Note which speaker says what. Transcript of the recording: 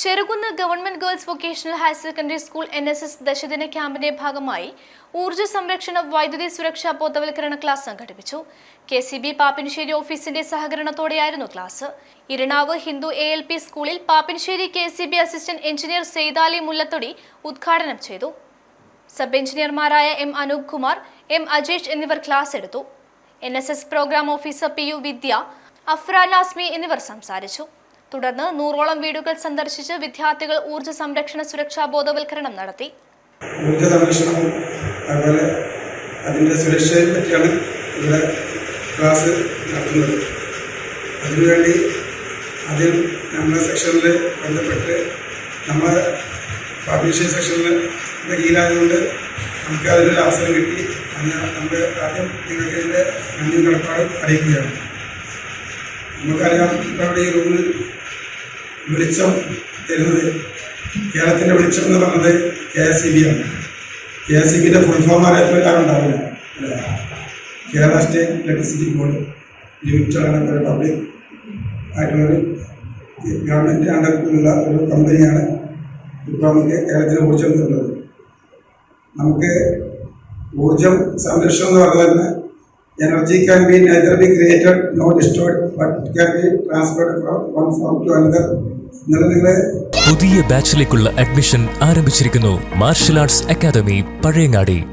Speaker 1: Cherukunnu government girls vocational higher secondary school N S S ദശദിന ക്യാമ്പിന്റെ ഭാഗമായി ഊർജ സംരക്ഷണ വൈദ്യുതി സുരക്ഷാ ബോധവൽക്കരണ ക്ലാസ് സംഘടിപ്പിച്ചു. കെ സി ബി പാപ്പിൻശ്ശേരി ഓഫീസിന്റെ സഹകരണത്തോടെയായിരുന്നു class. Iranavu Hindu A L P സ്കൂളിൽ Pappinisseri K C B assistant engineer Saithali Mullathodi ഉദ്ഘാടനം ചെയ്തു. സബ് എഞ്ചിനീയർമാരായ എം അനൂപ് കുമാർ എം അജേഷ് എന്നിവർ ക്ലാസ് എടുത്തു. N S S programme officer P U Vidya Afran Asmi എന്നിവർ സംസാരിച്ചു. തുടർന്ന് നൂറോളം വീടുകൾ സന്ദർശിച്ച് വിദ്യാർത്ഥികൾ ഊർജ സംരക്ഷണ സുരക്ഷാ ബോധവൽക്കരണം നടത്തി.
Speaker 2: ഊർജ സംരക്ഷണവും ക്ലാസ് നടത്തുന്നത്. അതിനുവേണ്ടി ആദ്യം നമ്മുടെ സെക്ഷനിൽ ബന്ധപ്പെട്ട് നമ്മളെ പബ്ലിഷ് സെക്ഷനിൽ കീഴിലായതുകൊണ്ട് നമുക്ക് അതിനൊരു അവസരം കിട്ടി. അതിന് നമുക്ക് ആദ്യം നിങ്ങൾക്ക് ഇതിന്റെ നന്ദി കടപ്പാടും അറിയിക്കുകയാണ്. നമുക്കറിയാം ഇവിടെ ഈ റൂമിൽ വെളിച്ചം തരുന്നത് കേരളത്തിന്റെ വെളിച്ചം എന്ന് പറഞ്ഞത് കെ എസ് ഇ ബി ആണ്. കെ എസ് ഇ ബിന്റെ ഫുൾ ഫോം അറിയാത്ത കാര്യം അല്ലേ? Kerala state electricity board limited ആണ് ഒരു പബ്ലിക് ആയിട്ടുള്ളൊരു ഗവൺമെന്റ് അണ്ടറിലുള്ള ഒരു കമ്പനിയാണ് ഇപ്പോൾ നമുക്ക് കേരളത്തിന് ഊർജം തരുന്നത്. നമുക്ക് ഊർജം സംരക്ഷണം എന്ന് പറഞ്ഞാൽ തന്നെ can be be be be created destroyed, but can be transferred from one form to another
Speaker 3: പുതിയ ബാച്ചിലേക്കുള്ള അഡ്മിഷൻ ആരംഭിച്ചിരിക്കുന്നു. Martial arts academy Pazhayangadi.